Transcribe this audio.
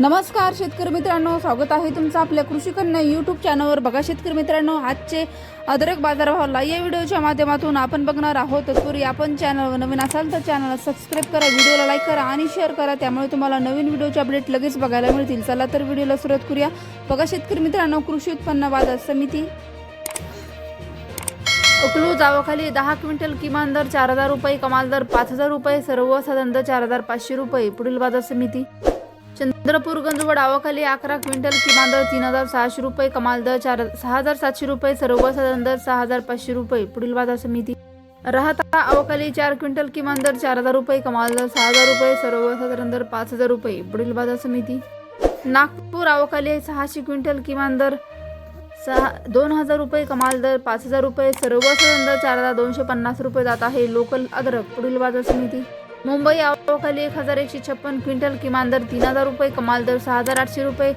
नमस्कार शेतकरी मित्रांनो. स्वागत आहे तुमचं आपल्या कृषी कन्या यूट्यूब चॅनलवर बघा शेतकरी मित्रांनो आजचे अदरक बाजारभावाला या व्हिडिओच्या माध्यमातून आपण बघणार आहोत. तत्पूर्वी आपण चॅनलवर नवीन असाल तर चॅनलला सबस्क्राईब करा व्हिडिओला लाईक करा आणि शेअर करा. त्यामुळे तुम्हाला नवीन व्हिडिओचे अपडेट लगेच बघायला मिळतील. चला तर व्हिडिओला सुरुवात करूया. बघा शेतकरी मित्रांनो कृषी उत्पन्न बाजार समिती. उकलू जावाखाली दहा क्विंटल किमान दर चार हजार रुपये कमाल दर पाच हजार रुपये सर्वसाधारण दर चार हजार पाचशे रुपये. पुढील बाजार समिती. चंद्रपूर गंजवड डावाखाली अकरा क्विंटल किमान दर तीन हजार सहाशे रुपये कमाल दर चार सहा हजार सातशे रुपये सर्वसाधारण दर सहा हजार पाचशे रुपये. पुढील बाजार समिती. राहता अवकाली चार क्विंटल किमान दर चार हजार रुपये कमाल दर सहा हजार रुपये सर्वसाधारण दर पाच हजार रुपये. पुढील बाजार समिती. नागपूर अवकाली सहाशे क्विंटल किमान दर सहा दोन हजार रुपये कमाल दर पाच हजार रुपये सर्वसाधारण दर चार हजार दोनशे पन्नास रुपये जात आहे. लोकल अद्रक पुढील बाजार समिती. मुंबई आवकाली एक हजार एकशे छप्पन क्विंटल किमान दर तीन हजार रुपये कमाल दर सहा हजार आठशे रुपये.